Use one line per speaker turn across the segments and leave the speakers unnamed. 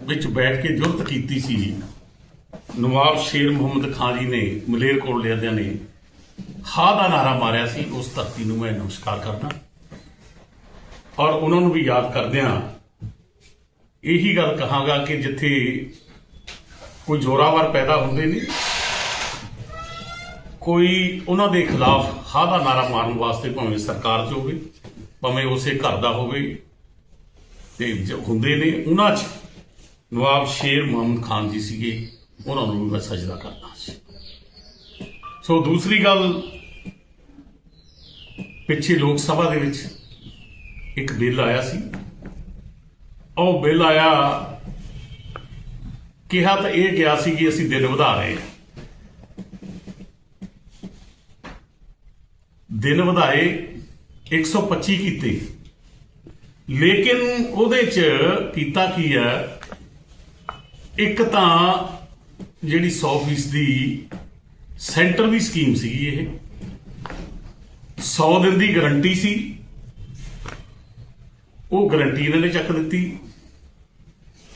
ਵਿੱਚ ਬੈਠ ਕੇ ਜੁਰਤ ਕੀਤੀ ਸੀ। ਨਵਾਬ ਸ਼ੇਰ ਮੁਹੰਮਦ ਖਾਨ ਜੀ ਨੇ, ਮਲੇਰ ਮਲੇਰਕੋਟਲਿਆਂ ਨੇ ਹਾ ਦਾ ਨਾਰਾ ਮਾਰਿਆ ਸੀ। ਉਸ ਧਰਤੀ ਨੂੰ ਮੈਂ ਨਮਸਕਾਰ ਕਰਦਾ ਔਰ ਉਹਨਾਂ ਨੂੰ ਵੀ ਯਾਦ ਕਰਦਿਆਂ ਇਹੀ ਗੱਲ ਕਹਾਂਗਾ ਕਿ ਜਿੱਥੇ ਕੋਈ ਜ਼ੋਰਾਵਰ ਪੈਦਾ ਹੁੰਦੇ ਨੇ, ਕੋਈ ਉਹਨਾਂ ਦੇ ਖਿਲਾਫ ਹਾ ਦਾ ਨਾਰਾ ਮਾਰਨ ਵਾਸਤੇ ਭਾਵੇਂ ਸਰਕਾਰ 'ਚ ਹੋਵੇ, ਭਾਵੇਂ ਉਸੇ ਘਰ ਦਾ ਹੋਵੇ, ਤੇ ਹੁੰਦੇ ਨੇ, ਉਹਨਾਂ 'ਚ ਨਵਾਬ ਸ਼ੇਰ ਮੁਹੰਮਦ ਖਾਨ ਜੀ ਸੀਗੇ, ਉਹਨਾਂ ਨੂੰ ਵੀ ਮੈਂ ਸਜਦਾ ਕਰਦਾ ਸੀ। ਸੋ ਦੂਸਰੀ ਗੱਲ, ਪਿੱਛੇ ਲੋਕ ਸਭਾ ਦੇ ਵਿੱਚ ਇੱਕ ਬਿੱਲ ਆਇਆ ਸੀ। ਉਹ ਬਿੱਲ ਆਇਆ, ਕਿਹਾ ਤਾਂ ਇਹ ਗਿਆ ਸੀ ਕਿ ਅਸੀਂ ਦਿਨ ਵਧਾ ਰਹੇ ਹਾਂ। ਦਿਨ ਵਧਾਏ 125 ਕੀਤੇ। ਲੇਕਿਨ ਉਹਦੇ ਚ ਕੀਤਾ ਕੀ ਹੈ ਇੱਕ ਤਾਂ ਜਿਹੜੀ 100% ਦੀ ਸੈਂਟਰ ਦੀ ਸਕੀਮ ਸੀਗੀ ਇਹ। 100 ਦਿਨ ਦੀ ਗਾਰੰਟੀ ਸੀ। ਉਹ ਗਾਰੰਟੀ ਇਹਨਾਂ ਨੇ ਚੱਕ ਦਿੱਤੀ।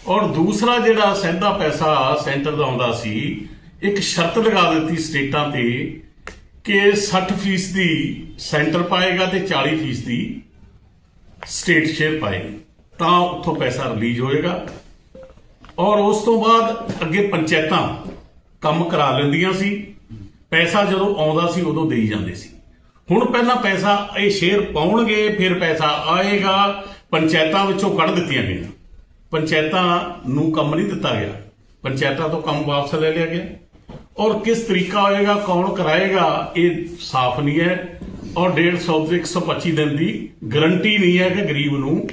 ਔਰ ਦੂਸਰਾ ਜਿਹੜਾ ਸੈਂਦਾ ਪੈਸਾ ਸੈਂਟਰ ਦਾ ਆਉਂਦਾ ਸੀ, ਇੱਕ ਸ਼ਰਤ ਲਗਾ ਦਿੱਤੀ ਸਟੇਟਾਂ ਤੇ ਕਿ 60% ਦੀ ਸੈਂਟਰ ਪਾਏਗਾ ਤੇ 40% ਦੀ ਸਟੇਟ ਸ਼ੇਅਰ ਪਾਏਗੀ। ਤਾਂ ਉੱਥੋਂ ਪੈਸਾ ਰਿਲੀਜ਼ ਹੋਏਗਾ। ਔਰ ਉਸ ਤੋਂ ਬਾਅਦ ਅੱਗੇ ਪੰਚਾਇਤਾਂ ਕੰਮ ਕਰਾ ਲੈਂਦੀਆਂ ਸੀ। ਪੈਸਾ ਜਦੋਂ ਆਉਂਦਾ ਸੀ, ਉਦੋਂ ਦੇਈ ਜਾਂਦੇ ਸੀ। ਹੁਣ ਪਹਿਲਾਂ ਪੈਸਾ ਇਹ ਸ਼ੇਅਰ ਪਾਉਣਗੇ, ਫਿਰ ਪੈਸਾ ਆਏਗਾ। ਪੰਚਾਇਤਾਂ ਵਿੱਚੋਂ ਕੱਢ ਦਿੱਤੀਆਂ ਗਈਆਂ। ਪੰਚਾਇਤਾਂ ਨੂੰ ਕੰਮ ਨਹੀਂ ਦਿੱਤਾ ਗਿਆ। ਪੰਚਾਇਤਾਂ ਤੋਂ ਕੰਮ ਵਾਪਸ ਲੈ ਲਿਆ ਗਿਆ। ਔਰ ਕਿਸ ਤਰੀਕਾ ਹੋਏਗਾ, ਕੌਣ ਕਰਾਏਗਾ, ਇਹ ਸਾਫ਼ ਨਹੀਂ ਹੈ। ਔਰ 150 ਤੇ 125 ਦਿਨ ਦੀ ਗਰੰਟੀ ਨਹੀਂ ਹੈ ਕਿ ਗਰੀਬ ਨੂੰ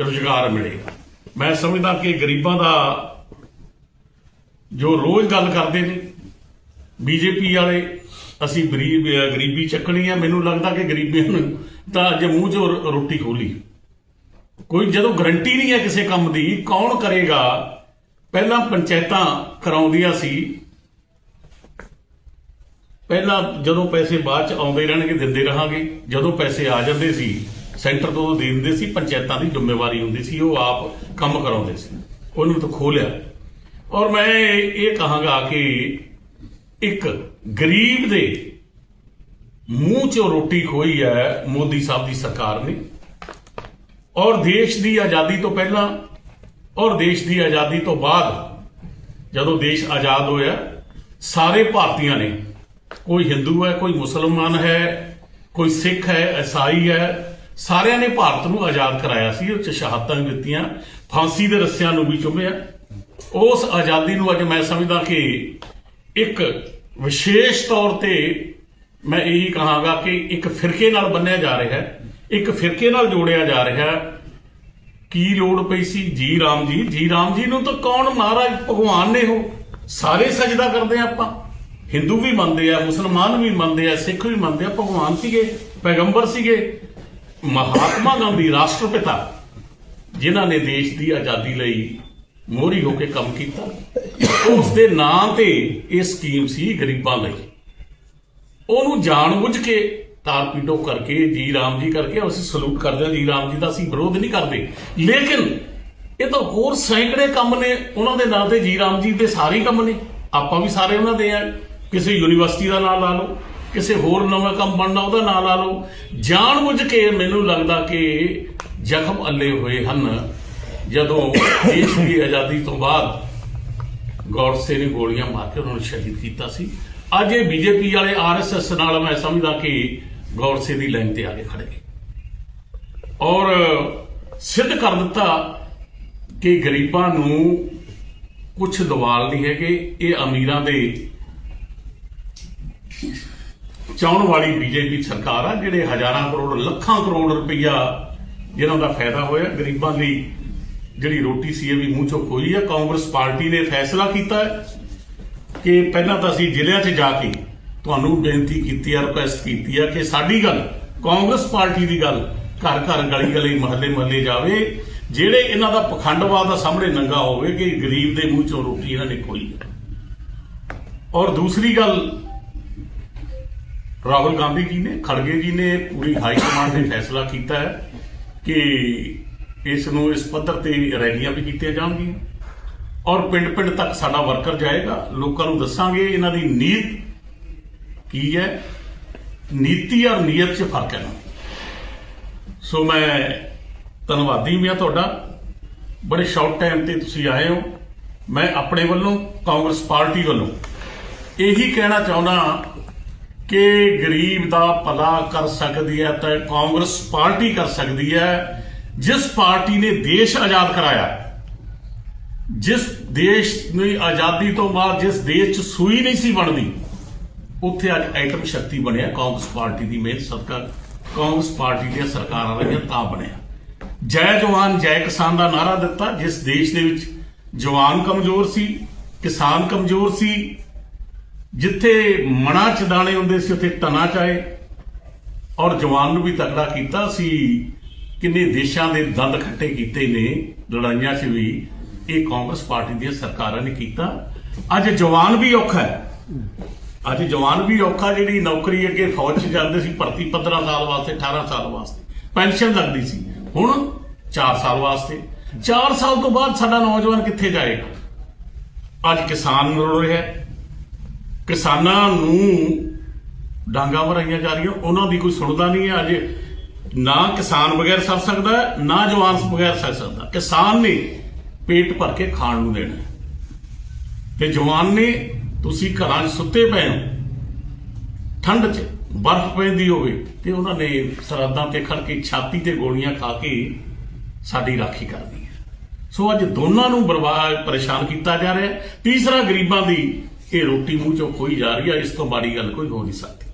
ਰੁਜ਼ਗਾਰ ਮਿਲੇਗਾ। ਮੈਂ ਸਮਝਦਾ ਕਿ ਗਰੀਬਾਂ ਦਾ ਜੋ ਰੋਜ਼ ਗੱਲ ਕਰਦੇ ਨੇ, ਬੀਜੇਪੀ ਵਾਲੇ, ਅਸੀਂ ਗਰੀਬ ਗਰੀਬੀ ਚੱਕਣੀ ਹੈ ਮੈਨੂੰ ਲੱਗਦਾ ਕਿ ਗਰੀਬੀਆਂ ਨੂੰ ਤਾਂ ਅੱਜ ਮੂੰਹ 'ਚੋਂ ਰੋਟੀ ਖੋਲੀ। ਕੋਈ ਜਦੋਂ ਗਰੰਟੀ ਨਹੀਂ ਹੈ ਕਿਸੇ ਕੰਮ ਦੀ, ਕੌਣ ਕਰੇਗਾ? ਪਹਿਲਾਂ ਪੰਚਾਇਤਾਂ ਕਰਾਉਂਦੀਆਂ ਸੀ। ਪਹਿਲਾਂ ਜਦੋਂ ਪੈਸੇ ਬਾਅਦ ਚ ਆਉਂਦੇ ਰਹਿਣਗੇ, ਦਿੰਦੇ ਰਹਾਂਗੇ। ਜਦੋਂ ਪੈਸੇ ਆ ਜਾਂਦੇ ਸੀ ਸੈਂਟਰ ਤੋਂ ਦੇ ਦਿੰਦੇ ਸੀ, ਪੰਚਾਇਤਾਂ ਦੀ ਜ਼ਿੰਮੇਵਾਰੀ ਹੁੰਦੀ ਸੀ, ਉਹ ਆਪ ਕੰਮ ਕਰਾਉਂਦੇ ਸੀ। ਉਹਨੂੰ ਤਾਂ ਖੋਲਿਆ ਔਰ ਮੈਂ ਇਹ ਕਹਾਂਗਾ ਕਿ ਇੱਕ ਗਰੀਬ ਦੇ ਮੂੰਹ 'ਚੋਂ ਰੋਟੀ ਖੋਈ ਹੈ, ਮੋਦੀ ਸਾਹਿਬ ਦੀ ਸਰਕਾਰ ਨੇ। ਔਰ ਦੇਸ਼ ਦੀ ਆਜ਼ਾਦੀ ਤੋਂ ਪਹਿਲਾਂ ਔਰ ਦੇਸ਼ ਦੀ ਆਜ਼ਾਦੀ ਤੋਂ ਬਾਅਦ ਜਦੋਂ ਦੇਸ਼ ਆਜ਼ਾਦ ਹੋਇਆ, ਸਾਰੇ ਭਾਰਤੀਆਂ ਨੇ, ਕੋਈ ਹਿੰਦੂ ਹੈ, ਕੋਈ ਮੁਸਲਮਾਨ ਹੈ, ਕੋਈ ਸਿੱਖ ਹੈ, ਈਸਾਈ ਹੈ ਸਾਰਿਆਂ ਨੇ ਭਾਰਤ ਨੂੰ ਆਜ਼ਾਦ ਕਰਾਇਆ ਸੀ, ਉਹ ਚ ਸ਼ਹਾਦਤਾਂ ਵੀ ਦਿੱਤੀਆਂ, ਫਾਂਸੀ ਦੇ ਰੱਸਿਆਂ ਨੂੰ ਵੀ ਚੁੰਮਿਆ। ਉਸ ਆਜ਼ਾਦੀ ਨੂੰ ਅੱਜ ਮੈਂ ਸਮਝਦਾ ਕਿ ਇੱਕ ਵਿਸ਼ੇਸ਼ ਤੌਰ ਤੇ ਮੈਂ ਇਹੀ ਕਹਾਂਗਾ ਕਿ ਇੱਕ ਫਿਰਕੇ ਨਾਲ ਬੰਨਿਆ ਜਾ ਰਿਹਾ ਹੈ ਇੱਕ ਫਿਰਕੇ ਨਾਲ ਜੋੜਿਆ ਜਾ ਰਿਹਾ। ਹੈ ਕੀ ਲੋੜ ਪਈ ਸੀ? ਜੀ ਰਾਮ ਜੀ ਜੀ ਰਾਮ ਜੀ ਨੂੰ ਤਾਂ ਕੌਣ ਮਹਾਰਾਜ, ਭਗਵਾਨ ਨੇ ਹੋ ਸਾਰੇ ਸਜਦਾ ਕਰਦੇ ਆ ਆਪਾਂ। ਹਿੰਦੂ ਵੀ ਮੰਨਦੇ ਆ, ਮੁਸਲਮਾਨ ਵੀ ਮੰਨਦੇ ਆ, ਸਿੱਖ ਵੀ ਮੰਨਦੇ ਆ, ਭਗਵਾਨ ਸੀਗੇ, ਪੈਗੰਬਰ ਸੀਗੇ। ਮਹਾਤਮਾ ਗਾਂਧੀ, ਰਾਸ਼ਟਰਪਿਤਾ, ਜਿਨ੍ਹਾਂ ਨੇ ਦੇਸ਼ ਦੀ ਆਜ਼ਾਦੀ ਲਈ ਮੋਹਰੀ ਹੋ ਕੇ ਕੰਮ ਕੀਤਾ, ਉਸ ਦੇ ਨਾਂ ਤੇ ਇਹ ਸਕੀਮ ਸੀ ਗਰੀਬਾਂ ਲਈ। ਉਹਨੂੰ ਜਾਣਬੁੱਝ ਕੇ ਤਾਰਪੀਡੋ ਕਰਕੇ, ਜੀ ਰਾਮ ਜੀ ਕਰਕੇ ਅਸੀਂ ਸਲੂਟ ਕਰਦੇ ਹਾਂ, ਜੀ ਰਾਮ ਜੀ ਦਾ ਅਸੀਂ ਵਿਰੋਧ ਨਹੀਂ ਕਰਦੇ। ਲੇਕਿਨ ਇਹ ਤਾਂ ਹੋਰ ਸੈਂਕੜੇ ਕੰਮ ਨੇ, ਉਹਨਾਂ ਦੇ ਨਾਂ ਤੇ ਜੀ ਰਾਮ ਜੀ ਦੇ ਸਾਰੇ ਕੰਮ ਨੇ। ਆਪਾਂ ਵੀ ਸਾਰੇ ਉਹਨਾਂ ਦੇ ਆ। ਕਿਸੇ ਯੂਨੀਵਰਸਿਟੀ ਦਾ ਨਾਮ ਲਾ ਲਓ ਕਿਸੇ ਹੋਰ ਨਵਾਂ ਕੰਮ ਬਣਨਾ ਉਹਦਾ ਨਾਂ ਲਾ ਲਓ। ਜਾਣ ਜਾਣਬੁੱਝ ਕੇ ਮੈਨੂੰ ਲੱਗਦਾ ਕਿ ਜ਼ਖਮ ਅੱਲੇ ਹੋਏ ਹਨ। ਜਦੋਂ ਦੇਸ਼ ਦੀ ਆਜ਼ਾਦੀ ਤੋਂ ਬਾਅਦ ਗੌਡਸੇ ਨੇ ਗੋਲੀਆਂ ਮਾਰ ਕੇ ਉਹਨਾਂ ਨੂੰ ਸ਼ਹੀਦ ਕੀਤਾ ਸੀ। ਅੱਜ ਇਹ ਬੀਜੇਪੀ ਵਾਲੇ ਆਰਐਸਐਸ ਨਾਲ ਮੈਂ ਸਮਝਦਾ ਕਿ ਗੌਡਸੇ ਦੀ ਲਾਈਨ ਤੇ ਆ ਕੇ ਖੜੇ ਔਰ ਸਿੱਧ ਕਰ ਦਿੱਤਾ ਕਿ ਗਰੀਬਾਂ ਨੂੰ ਕੁਝ ਦਵਾਲ ਨਹੀਂ ਹੈਗੇ। ਇਹ ਅਮੀਰਾਂ ਦੇ ਚਾਉਣ ਵਾਲੀ ਬੀਜੇਪੀ ਸਰਕਾਰ ਆ, ਜਿਹੜੇ ਹਜ਼ਾਰਾਂ ਕਰੋੜ, ਲੱਖਾਂ ਕਰੋੜ ਰੁਪਈਆ ਜਿਹਨਾਂ ਦਾ ਫਾਇਦਾ ਹੋਇਆ, ਗਰੀਬਾਂ ਲਈ ਜਿਹੜੀ ਰੋਟੀ ਸੀ ਇਹ ਵੀ ਮੂੰਹ ਚੋਂ ਖੋਈ ਆ। ਕਾਂਗਰਸ ਪਾਰਟੀ ਨੇ ਫੈਸਲਾ ਕੀਤਾ ਕਿ ਪਹਿਲਾਂ ਤਾਂ ਅਸੀਂ ਜ਼ਿਲ੍ਹਿਆਂ 'ਚ ਜਾ ਕੇ ਤੁਹਾਨੂੰ ਬੇਨਤੀ ਕੀਤੀ ਆ, ਰਿਕੁਐਸਟ ਕੀਤੀ ਆ ਕਿ ਸਾਡੀ ਗੱਲ, ਕਾਂਗਰਸ ਪਾਰਟੀ ਦੀ ਗੱਲ, ਘਰ ਘਰ ਗਲੀ ਗਲੀ, ਮਹੱਲੇ ਮਹੱਲੇ ਜਾਵੇ। ਜਿਹੜੇ ਇਹਨਾਂ ਦਾ ਪਖੰਡਵਾਦ ਦਾ ਸਾਹਮਣੇ ਨੰਗਾ ਹੋਵੇ ਕਿ ਗਰੀਬ ਦੇ ਮੂੰਹ ਚੋਂ ਰੋਟੀ ਇਹਨਾਂ ਨੇ ਖੋਈ ਹੈ ਔਰ ਦੂਸਰੀ ਗੱਲ ਰਾਹੁਲ ਗਾਂਧੀ ਜੀ ਨੇ, ਖੜਗੇ ਜੀ ਨੇ ਪੂਰੀ ਹਾਈ ਕਮਾਂਡ ਨੇ ਫੈਸਲਾ ਕੀਤਾ ਹੈ ਕਿ ਇਸ ਨੂੰ ਇਸ ਪੱਧਰ ਤੇ ਰੈਲੀਆਂ ਵੀ ਕੀਤੀਆਂ ਜਾਣਗੀਆਂ। ਔਰ ਪਿੰਡ ਪਿੰਡ ਤੱਕ ਸਾਡਾ ਵਰਕਰ ਜਾਏਗਾ। ਲੋਕਾਂ ਨੂੰ ਦੱਸਾਂਗੇ ਇਹਨਾਂ ਦੀ ਨੀਤ ਕੀ ਹੈ। ਨੀਤੀ ਔਰ ਨੀਅਤ 'ਚ ਫ਼ਰਕ ਹੈ ਨਾ ਸੋ ਮੈਂ ਧੰਨਵਾਦੀ ਵੀ ਆ ਤੁਹਾਡਾ। ਬੜੇ ਸ਼ਾਰਟ ਟਾਈਮ ਤੇ ਤੁਸੀਂ ਆਏ ਹੋ। ਮੈਂ ਆਪਣੇ ਵੱਲੋਂ, ਕਾਂਗਰਸ ਪਾਰਟੀ ਵੱਲੋਂ ਇਹੀ ਕਹਿਣਾ ਚਾਹੁੰਦਾ ਕਿ ਗਰੀਬ ਦਾ ਭਲਾ ਕਰ ਸਕਦੀ ਹੈ ਤਾਂ ਕਾਂਗਰਸ ਪਾਰਟੀ ਕਰ ਸਕਦੀ ਹੈ, ਜਿਸ ਪਾਰਟੀ ਨੇ ਦੇਸ਼ ਆਜ਼ਾਦ ਕਰਾਇਆ, ਜਿਸ ਦੇਸ਼ ਦੀ ਆਜ਼ਾਦੀ ਤੋਂ ਬਾਅਦ ਜਿਸ ਦੇਸ਼ 'ਚ ਸੂਈ ਨਹੀਂ ਸੀ ਬਣਦੀ, ਉੱਥੇ ਅੱਜ ਐਟਮ ਸ਼ਕਤੀ ਬਣਿਆ, ਕਾਂਗਰਸ ਪਾਰਟੀ ਦੀ ਮਿਹਨਤ ਸਦਕਾ ਕਾਂਗਰਸ ਪਾਰਟੀ ਦੀਆਂ ਸਰਕਾਰਾਂ ਰਹੀਆਂ ਤਾਂ ਬਣਿਆ। ਜੈ ਜਵਾਨ, ਜੈ ਕਿਸਾਨ ਦਾ ਨਾਰਾ ਦਿੱਤਾ, ਜਿਸ ਦੇਸ਼ ਦੇ ਵਿੱਚ ਜਵਾਨ ਕਮਜ਼ੋਰ ਸੀ, ਕਿਸਾਨ ਕਮਜ਼ੋਰ ਸੀ ਜਿੱਥੇ ਮਣਾ ਚ ਦਾਣੇ ਹੁੰਦੇ ਸੀ, ਉੱਥੇ ਤਣਾ ਚਾਏ ਔਰ ਜਵਾਨ ਨੂੰ ਵੀ ਤਕੜਾ ਕੀਤਾ ਸੀ। ਕਿੰਨੇ ਦੇਸ਼ਾਂ ਦੇ ਦੰਦ ਖੱਟੇ ਕੀਤੇ ਨੇ, ਲੜਾਈਆਂ 'ਚ ਵੀ। ਇਹ ਕਾਂਗਰਸ ਪਾਰਟੀ ਦੀਆਂ ਸਰਕਾਰਾਂ ਨੇ ਕੀਤਾ। ਅੱਜ ਜਵਾਨ ਵੀ ਔਖਾ ਹੈ। ਅੱਜ ਜਵਾਨ ਵੀ ਔਖਾ ਜਿਹੜੀ ਨੌਕਰੀ ਅੱਗੇ ਫੌਜ 'ਚ ਜਾਂਦੇ ਸੀ, ਭਰਤੀ 15 ਸਾਲ ਵਾਸਤੇ 18 ਸਾਲ ਵਾਸਤੇ। ਪੈਨਸ਼ਨ ਲੱਗਦੀ ਸੀ। ਹੁਣ 4 ਸਾਲ ਵਾਸਤੇ। 4 ਸਾਲ ਤੋਂ ਬਾਅਦ ਸਾਡਾ ਨੌਜਵਾਨ ਕਿੱਥੇ ਜਾਏਗਾ? ਅੱਜ ਕਿਸਾਨ ਰੋ ਰਿਹਾ ਹੈ। ਕਿਸਾਨਾਂ ਨੂੰ ਡਾਂਗਾ ਮਰਾਈਆਂ ਜਾ ਰਹੀਆਂ, ਉਹਨਾਂ ਦੀ ਕੋਈ ਸੁਣਦਾ ਨਹੀਂ ਹੈ ਅੱਜ। ਨਾ ਕਿਸਾਨ ਬਗੈਰ ਸਰ ਸਕਦਾ, ਨਾ ਜਵਾਨ ਬਗੈਰ ਸਰ ਸਕਦਾ। ਕਿਸਾਨ ਨੇ ਪੇਟ ਭਰ ਕੇ ਖਾਣ ਨੂੰ ਦੇਣਾ ਹੈ। ਤੇ ਜਵਾਨ ਨੇ ਤੁਸੀਂ ਘਰਾਂ 'ਚ ਸੁੱਤੇ ਪਏ ਹੋ, ਠੰਡ 'ਚ ਬਰਫ਼ ਪੈਂਦੀ ਹੋਵੇ, ਤੇ ਉਹਨਾਂ ਨੇ ਸਰਹੱਦਾਂ ਤੇ ਖੜ ਕੇ ਛਾਤੀ ਤੇ ਗੋਲੀਆਂ ਖਾ ਕੇ ਸਾਡੀ ਰਾਖੀ ਕਰਨੀ ਹੈ। ਸੋ ਅੱਜ ਦੋਨਾਂ ਨੂੰ ਬਰਬਾਦ ਪਰੇਸ਼ਾਨ ਕੀਤਾ ਜਾ ਰਿਹਾ ਤੀਸਰਾ ਗਰੀਬਾਂ ਦੀ ਇਹ ਰੋਟੀ ਮੂੰਹ ਚੋਂ ਖੋਈ ਜਾ ਰਹੀ ਹੈ ਇਸ ਤੋਂ ਮਾੜੀ ਗੱਲ ਕੋਈ ਹੋ ਨਹੀਂ ਸਕਦੀ।